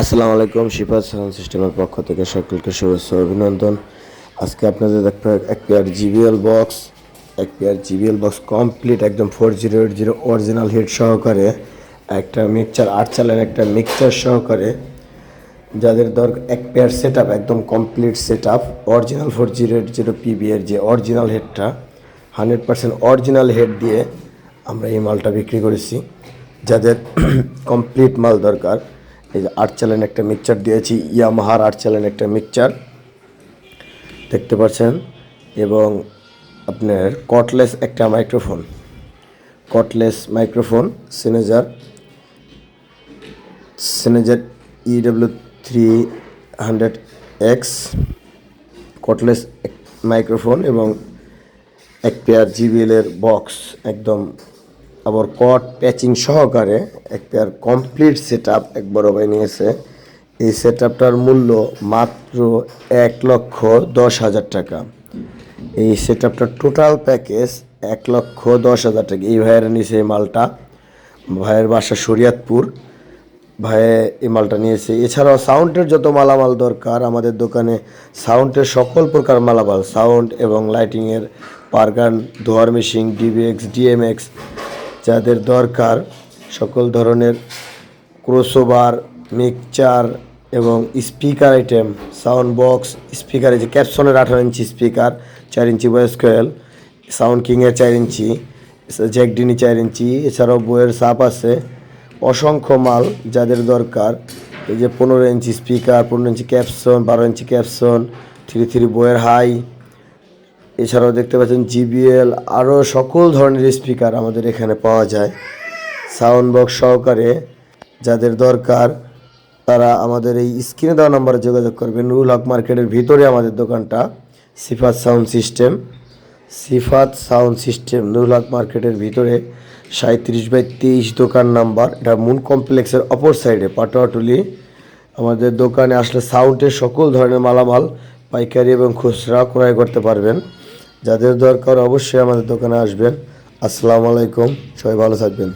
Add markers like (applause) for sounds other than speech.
আসসালামু আলাইকুম, শিফা সাউন্ড সিস্টেমের পক্ষ থেকে সকলকে শুভেচ্ছা অভিনন্দন। আজকে আপনাদের একটা এক পেয়ার জিবিএল বক্স এক পেয়ার জিবিএল বক্স কমপ্লিট একদম four zero eight zero original hit সহকারে, একটা মিক্সচার আট চালের একটা মিক্সচার সহকারে। যাদের দরকার, এক পেয়ার সেট আপ একদম complete set up original four zero eight zero PB এর যে অরিজিনাল হেডটা হান্ড্রেড পার্সেন্ট অরিজিনাল হেড দিয়ে আমরা এই মালটা বিক্রি করেছি। যাদের (clears throat) কমপ্লিট মাল দরকার এই যে আট চালেন একটা মিক্সচার দিয়েছি ইয়ামাহার আট চালেন একটা মিক্সচার দেখতে পাচ্ছেন? এবং আপনার কটলেস একটা microphone cordless microphone Sennheiser Sennheiser EW three hundred X cordless microphone এবং এক পেয়ার জিবিএলের বক্স একদম আবার কট প্যাচিং সহকারে এক পেয়ার কমপ্লিট সেট আপ এক বড় ভাই নিয়েছে। এই সেট আপটার মূল্য মাত্র এক লক্ষ দশ হাজার টাকা। এই সেট আপটার টোটাল প্যাকেজ এক লক্ষ দশ হাজার টাকা। এই ভাইয়ের নিয়েছে এই মালটা। ভাইয়ের বাসা শরিয়াতপুর। ভাইয়ে এই মালটা নিয়েছে। এছাড়াও সাউন্ডের যত মালামাল দরকার, আমাদের দোকানে সাউন্ডের সকল প্রকার মালামাল, সাউন্ড এবং লাইটিংয়ের, পারগান, ধোয়ার মেশিন ডিবিএক্স ডিএমএক্স যাদের দরকার সকল ধরনের ক্রোসোবার মিক্সচার এবং speaker item sound box speaker এই যে ক্যাপসনের আঠারো ইঞ্চি স্পিকার চার ইঞ্চি ভয়েস কয়েল সাউন্ড কিংয়ের চার ইঞ্চি জ্যাকডিনি চার ইঞ্চি, এছাড়াও বইয়ের সাপ আছে। অসংখ্য মাল যাদের দরকার, এই যে পনেরো ইঞ্চি স্পিকার পনেরো ইঞ্চি ক্যাপসন বারো ইঞ্চি ক্যাপসন থ্রি থ্রি বইয়ের হাই এছাড়াও দেখতে পাচ্ছেন জিবিএল আরও সকল ধরনের স্পিকার আমাদের এখানে পাওয়া যায়। সাউন্ড বক্স সহকারে যাদের দরকার, তারা আমাদের এই স্ক্রিনে দেওয়া নম্বরে যোগাযোগ করবে। নুরুল হক মার্কেটের ভিতরে আমাদের দোকানটা, Sifat sound system Sifat sound system Nurul Haque মার্কেটের ভিতরে সাঁত্রিশ বাই তেইশ দোকান নাম্বার। এটা মুন কমপ্লেক্সের অপর সাইডে পাটোয়াটুলি আমাদের দোকানে আসলে সাউন্ডের সকল ধরনের মালামাল, পাইকারি এবং খুচরা ক্রয় করতে পারবেন। যাদের দরকার অবশ্যই আমাদের দোকানে আসবেন। আসসালামু আলাইকুম সবাই ভালো থাকবেন।